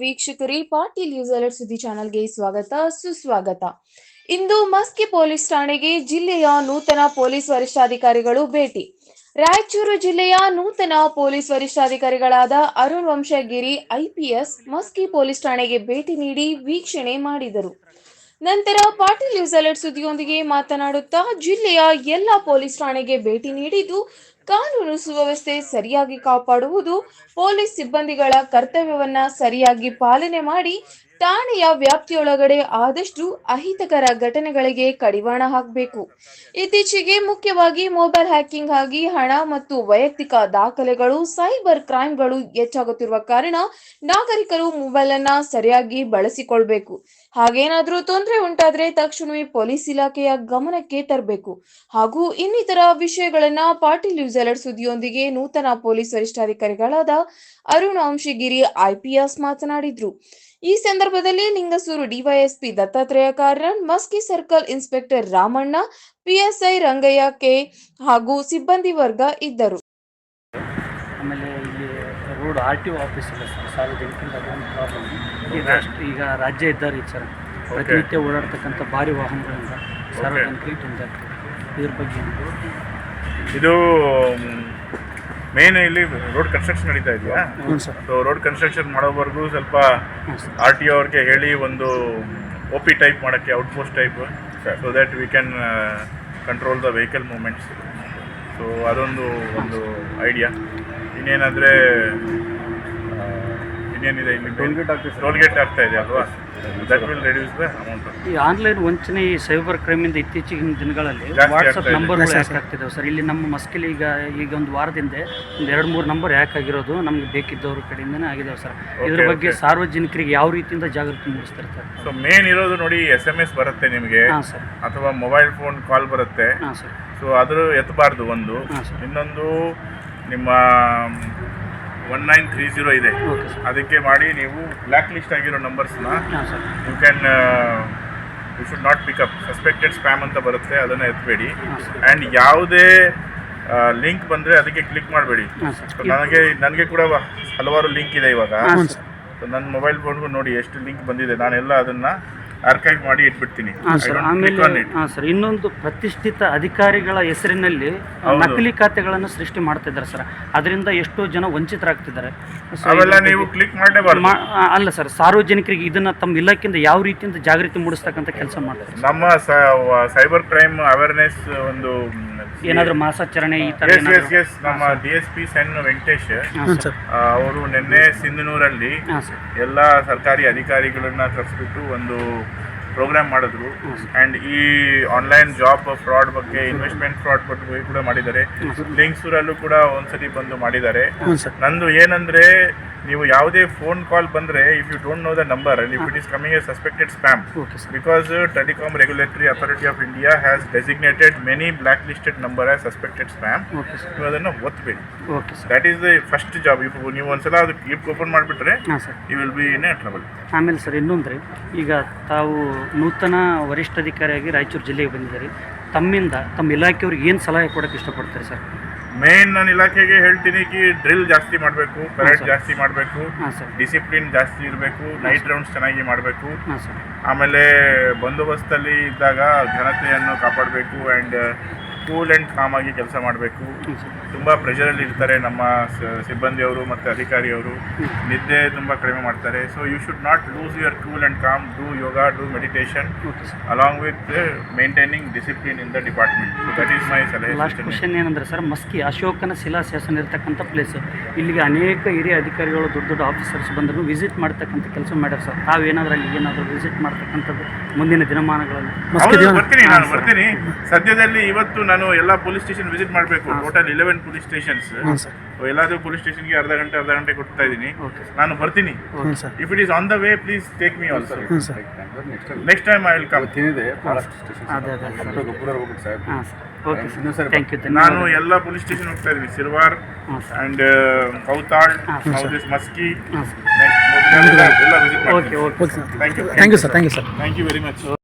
ವೀಕ್ಷಕರೇ Patil news alert ಸುದ್ದಿ ಚಾನೆಲ್ಗೆ ಸ್ವಾಗತ, ಸುಸ್ವಾಗತ. ಇಂದು ಮಸ್ಕಿ ಪೊಲೀಸ್ ಠಾಣೆಗೆ ಜಿಲ್ಲೆಯ ನೂತನ ಪೊಲೀಸ್ ವರಿಷ್ಠಾಧಿಕಾರಿಗಳು ಭೇಟಿ. ರಾಯಚೂರು ಜಿಲ್ಲೆಯ ನೂತನ ಪೊಲೀಸ್ ವರಿಷ್ಠಾಧಿಕಾರಿಗಳಾದ ಅರುಣ್ ವಂಶಗಿರಿ ಐಪಿಎಸ್ ಮಸ್ಕಿ ಪೊಲೀಸ್ ಠಾಣೆಗೆ ಭೇಟಿ ನೀಡಿ ವೀಕ್ಷಣೆ ಮಾಡಿದರು. ನಂತರ ಪಾಟೀಲ್ ನ್ಯೂಸ್ ಅಲರ್ಟ್ ಸುದ್ದಿಯೊಂದಿಗೆ ಮಾತನಾಡುತ್ತಾ ಜಿಲ್ಲೆಯ ಎಲ್ಲ ಪೊಲೀಸ್ ಠಾಣೆಗೆ ಭೇಟಿ ನೀಡಿದ್ದು ಕಾನೂನು ಸುವ್ಯವಸ್ಥೆ ಸರಿಯಾಗಿ ಕಾಪಾಡುವುದು ಪೊಲೀಸ್ ಸಿಬ್ಬಂದಿಗಳ ಕರ್ತವ್ಯವನ್ನ ಸರಿಯಾಗಿ ಪಾಲನೆ ಮಾಡಿ ಠಾಣೆಯ ವ್ಯಾಪ್ತಿಯೊಳಗಡೆ ಆದಷ್ಟು ಅಹಿತಕರ ಘಟನೆಗಳಿಗೆ ಕಡಿವಾಣ ಹಾಕಬೇಕು. ಇತ್ತೀಚೆಗೆ ಮುಖ್ಯವಾಗಿ ಮೊಬೈಲ್ ಹ್ಯಾಕಿಂಗ್ ಆಗಿ ಹಣ ಮತ್ತು ವೈಯಕ್ತಿಕ ದಾಖಲೆಗಳು, ಸೈಬರ್ ಕ್ರೈಮ್ಗಳು ಹೆಚ್ಚಾಗುತ್ತಿರುವ ಕಾರಣ ನಾಗರಿಕರು ಮೊಬೈಲ್ ಅನ್ನ ಸರಿಯಾಗಿ ಬಳಸಿಕೊಳ್ಬೇಕು. ಹಾಗೇನಾದ್ರೂ ತೊಂದರೆ ಉಂಟಾದ್ರೆ ತಕ್ಷಣವೇ ಪೊಲೀಸ್ ಇಲಾಖೆಯ ಗಮನಕ್ಕೆ ತರಬೇಕು. ಹಾಗೂ ಇನ್ನಿತರ ವಿಷಯಗಳನ್ನ ಪಾಟೀಲ್ ನ್ಯೂಸ್ ಅಲರ್ಟ್ ಸುದ್ದಿಯೊಂದಿಗೆ ನೂತನ ಪೊಲೀಸ್ ವರಿಷ್ಠಾಧಿಕಾರಿಗಳಾದ ಅರುಣ್ ಅಂಶಗಿರಿ ಐಪಿಎಸ್ ಮಾತನಾಡಿದ್ರು. ಈ ಸಂದರ್ಭದಲ್ಲಿ Lingasugur DYSP Dattatreya Karan Maski circle inspector Ramanna PSI Rangayya K ಹಾಗೂ ಸಿಬ್ಬಂದಿ ವರ್ಗ ಇದ್ದರು. ಆಮೇಲೆ ಇಲ್ಲಿ road R T O office ಇದೆ ಸರ್ ಅದೊಂದು ಪ್ರಾಬ್ಲಮ್ ಈ ರಾಷ್ಟ್ರ ಈಗ ರಾಜ್ಯ ಇದ್ದಾರೆ ಸರ್. ಪ್ರತಿನಿತ್ಯ ಓಡಾಡ್ತಕ್ಕಂಥ ಭಾರಿ ವಾಹನಗಳಿಂದ ಸಾರ್ವಜನಿಕರಿಗೆ ತೊಂದರೆ ಆಗ್ತದೆ. ಇದ್ರ ಬಗ್ಗೆ ಇದು ಮೇನ್ ಇಲ್ಲಿ ರೋಡ್ ಕನ್ಸ್ಟ್ರಕ್ಷನ್ ನಡೀತಾ ಇದೆಯಾ? ಸೊ ರೋಡ್ ಕನ್ಸ್ಟ್ರಕ್ಷನ್ ಮಾಡೋವರೆಗೂ ಸ್ವಲ್ಪ ಆರ್ ಟಿ ಅವ್ರಿಗೆ ಹೇಳಿ ಒಂದು ಒ ಪಿ ಟೈಪ್ ಮಾಡೋಕ್ಕೆ outpost type so that we can control the vehicle movements so ಅದೊಂದು ಒಂದು ಐಡಿಯಾ ಇನ್ನೇನಾದರೆ ಇನ್ನೇನಿದೆ ಇಲ್ಲಿ ಟೋಲ್ಗೇಟ್ ಆಗ್ತಾ ಇದೆ ಅಲ್ವಾ? That will reduce the amount ಈ ಆನ್ಲೈನ್ ವಂಚನೆ ಈ ಸೈಬರ್ ಕ್ರೈಮಿಂದ ಇತ್ತೀಚಿನ ದಿನಗಳಲ್ಲಿ ವಾಟ್ಸ್ಆಪ್ ವಾಟ್ಸಪ್ ನಂಬರ್ ಇದೆ. ಹ್ಯಾಕ್ ಆಗ್ತಿದ್ದಾವೆ ಸರ್ ಇಲ್ಲಿ ನಮ್ಮ ಮಸ್ಕಿಲಿ ಈಗ ಈಗ ಒಂದು ವಾರದಿಂದ ಒಂದು ಎರಡು ಮೂರು ನಂಬರ್ ಹ್ಯಾಕ್ ಆಗಿರೋದು ನಮ್ಗೆ ಬೇಕಿದ್ದವ್ರ ಕಡೆಯಿಂದನೇ ಆಗಿದಾವೆ ಸರ್ ಇದ್ರ ಬಗ್ಗೆ ಸಾರ್ವಜನಿಕರಿಗೆ ಯಾವ ರೀತಿಯಿಂದ ಜಾಗೃತಿ ಮೂಡಿಸ್ತಾರೆ ಸರ್ ಸೊ ಮೇನ್ ಇರೋದು ನೋಡಿ ಎಸ್ ಎಂ ಎಸ್ ಬರುತ್ತೆ ನಿಮಗೆ. ಹಾಂ ಸರ್ ಅಥವಾ ಮೊಬೈಲ್ ಫೋನ್ ಕಾಲ್ ಬರುತ್ತೆ. ಹಾಂ ಸರ್ ಸೊ ಅದ್ರ ಎತ್ತಬಾರ್ದು ಒಂದು. ಹಾಂ ಸರ್ ಇನ್ನೊಂದು ನಿಮ್ಮ ಒನ್ ನೈನ್ ತ್ರೀ ಜೀರೋ ಇದೆ. ಅದಕ್ಕೆ ಮಾಡಿ ನೀವು ಬ್ಲ್ಯಾಕ್ ಲಿಸ್ಟ್ ಆಗಿರೋ ನಂಬರ್ಸ್ನ you can you should not pick up suspected spam ಅಂತ ಬರುತ್ತೆ ಅದನ್ನು ಎತ್ತಬೇಡಿ ಆ್ಯಂಡ್ ಯಾವುದೇ ಲಿಂಕ್ ಬಂದರೆ ಅದಕ್ಕೆ ಕ್ಲಿಕ್ ಮಾಡಬೇಡಿ. ಸೊ ನನಗೆ ನನಗೆ ಕೂಡ ಹಲವಾರು ಲಿಂಕ್ ಇದೆ ಇವಾಗ. ಸೊ ನನ್ನ ಮೊಬೈಲ್ ಫೋನ್ಗೂ ನೋಡಿ ಎಷ್ಟು ಲಿಂಕ್ ಬಂದಿದೆ. ನಾನೆಲ್ಲ ಅದನ್ನು ಆರ್ಕೈವ್ ಮಾಡಿ ಇಟ್ಬಿಡ್ತೀನಿ. ಹಾಂ ಸರ್ ಆಮೇಲೆ. ಹಾಂ ಇನ್ನೊಂದು ಪ್ರತಿಷ್ಠಿತ ಅಧಿಕಾರಿಗಳ ಹೆಸರಿನಲ್ಲಿ. ನಕಲಿ ಖಾತೆಗಳನ್ನು ಸೃಷ್ಟಿ ಮಾಡ್ತಿದ್ದಾರೆ ಸರ್ ಅದರಿಂದ ಎಷ್ಟೋ ಜನ ವಂಚಿತರಾಗ್ತಿದ್ದಾರೆ. ಅವೆಲ್ಲ ನೀವು ಕ್ಲಿಕ್ ಮಾಡಲೇಬಾರ್ದು. ಅಲ್ಲ ಸರ್ ಸಾರ್ವಜನಿಕರಿಗೆ ಇದನ್ನ ತಮ್ಮ ಇಲಾಖೆಯಿಂದ ಯಾವ ರೀತಿಯಿಂದ ಜಾಗೃತಿ ಮೂಡಿಸ್ತಕ್ಕಂಥ ಕೆಲಸ ಮಾಡ್ತಾರೆ ನಮ್ಮ ಸೈಬರ್ ಕ್ರೈಮ್ ಅವೇರ್ನೆಸ್ ಒಂದು ಏನಾದರೂ ಮಾಸಾಚರಣೆ ಈ ತರ ಎಸ್ ಎಸ್ ಎಸ್ ನಮ್ಮ D S P CEN Venkatesh ಅವರು ನಿನ್ನೆ ಸಿಂಧನೂರಲ್ಲಿ ಎಲ್ಲ ಸರ್ಕಾರಿ ಅಧಿಕಾರಿಗಳನ್ನ ಕರೆಸ್ಬಿಟ್ಟು ಒಂದು ಪ್ರೋಗ್ರಾಮ್ ಮಾಡಿದ್ರು. ಆ್ಯಂಡ್ ಈ ಆನ್ಲೈನ್ ಜಾಬ್ ಫ್ರಾಡ್ ಬಗ್ಗೆ ಇನ್ವೆಸ್ಟ್ಮೆಂಟ್ ಫ್ರಾಡ್ ಬಗ್ಗೆ ಕೂಡ ಮಾಡಿದ್ದಾರೆ. ಲಿಂಕ್ಸೂರಲ್ಲೂ ಕೂಡ ಒಂದ್ಸತಿ ಬಂದು ಮಾಡಿದ್ದಾರೆ. ನಂದು ಏನಂದ್ರೆ ನೀವು ಯಾವುದೇ ಫೋನ್ ಕಾಲ್ ಬಂದ್ರೆ if you don't know the number if it is coming a suspected spam because telecom regulatory authority of India has designated many black listed number blacklisted suspected spam ನೀವು ಅದನ್ನು ಒತ್ತಬೇಕು that is the first job if ನೀವು ಒಂದ್ಸಲ ಅದು clip open ಮಾಡಿಬಿಟ್ರೆ you will be in a trouble ಆಮೇಲೆ sir ಇನ್ನೊಂದ್ರೆ. ಈಗ ತಾವು ನೂತನ ವರಿಷ್ಠಾಧಿಕಾರಿಯಾಗಿ ರಾಯಚೂರು ಜಿಲ್ಲೆಗೆ ಬಂದಿದ್ದಾರೆ. ತಮ್ಮಿಂದ ತಮ್ಮ ಇಲಾಖೆಯವ್ರಿಗೆ ಏನು ಸಲಹೆ ಕೊಡೋಕ್ಕೆ ಇಷ್ಟಪಡ್ತಾರೆ ಸರ್? ಮೇನ್ ನಾನು ಇಲಾಖೆಗೆ ಹೇಳ್ತೀನಿ ಕಿ ಡ್ರಿಲ್ ಜಾಸ್ತಿ ಮಾಡಬೇಕು ಪರೇಡ್ ಜಾಸ್ತಿ ಮಾಡಬೇಕು ಡಿಸಿಪ್ಲಿನ್ ಜಾಸ್ತಿ ಇರಬೇಕು ನೈಟ್ ರೌಂಡ್ಸ್ ಚೆನ್ನಾಗಿ ಮಾಡಬೇಕು. ಆಮೇಲೆ ಬಂದೋಬಸ್ತಲ್ಲಿ ಇದ್ದಾಗ ಘನತೆಯನ್ನು ಕಾಪಾಡಬೇಕು ಆ್ಯಂಡ್ ಕೂಲ್ ಆ್ಯಂಡ್ ಕಾಮ್ ಆಗಿ ಕೆಲಸ ಮಾಡಬೇಕು. ತುಂಬ ಪ್ರೆಷರಲ್ಲಿ ಇರ್ತಾರೆ ನಮ್ಮ ಸಿಬ್ಬಂದಿಯವರು ಮತ್ತು ಅಧಿಕಾರಿಯವರು. ನಿದ್ದೆ ತುಂಬ ಕಡಿಮೆ ಮಾಡ್ತಾರೆ. So you should not lose your cool and calm do yoga do meditation along with maintaining discipline in the department so that is my ಸಲಹೆ ಲಾಸ್ಟ್. ಕ್ವಶನ್ ಏನಂದ್ರೆ ಸರ್ ಮಸ್ಕಿ ಅಶೋಕನ ಶಿಲಾಶಾಸನ ಇರತಕ್ಕಂಥ ಪ್ಲೇಸ್ ಇಲ್ಲಿಗೆ ಅನೇಕ ಹಿರಿಯ ಅಧಿಕಾರಿಗಳು ದೊಡ್ಡ ದೊಡ್ಡ ಆಫೀಸರ್ಸ್ ಬಂದರೂ ವಿಸಿಟ್ ಮಾಡ್ತಕ್ಕಂಥ ಕೆಲಸ ಮಾಡ್ಯಾರ ಸರ್ ತಾವೇನಾದ್ರೂ ಅಲ್ಲಿ ಏನಾದರೂ ವಿಸಿಟ್ ಮಾಡ್ತಕ್ಕಂಥದ್ದು ಮುಂದಿನ ದಿನಮಾನಗಳಲ್ಲಿ? ಬರ್ತೀನಿ ನಾನು ಬರ್ತೀನಿ. ಸದ್ಯದಲ್ಲಿ ಇವತ್ತು ನಾನು ಎಲ್ಲ ಪೊಲೀಸ್ ಸ್ಟೇಷನ್ ವಿಸಿಟ್ ಮಾಡಬೇಕು. Total eleven police stations. ಎಲ್ಲಾದ್ರೂ ಪೊಲೀಸ್ ಸ್ಟೇಷನ್ಗೆ ಅರ್ಧ ಗಂಟೆ ಅರ್ಧ ಗಂಟೆ ಕೊಡ್ತಾ ಇದ್ದೀನಿ. ನಾನು ಬರ್ತೀನಿ. Okay sir. If it is on the way please take me also next time I will come ಅದೇ ಅದೇ ಸರ್. ಹಾಂ sir. Okay sir. Thank you ನಾನು ಎಲ್ಲ ಪೊಲೀಸ್ ಸ್ಟೇಷನ್ ಹೋಗ್ತಾ ಇದ್ದೀನಿ. ಸಿರ್ವಾರ್ ಅಂಡ್ ಕೌತಾಳ್ ಮಸ್ಕಿ ಎಲ್ಲ ವಿಸಿಟ್ ಮಾಡ್ತೀನಿ. Thank you thank you sir thank you sir thank you very much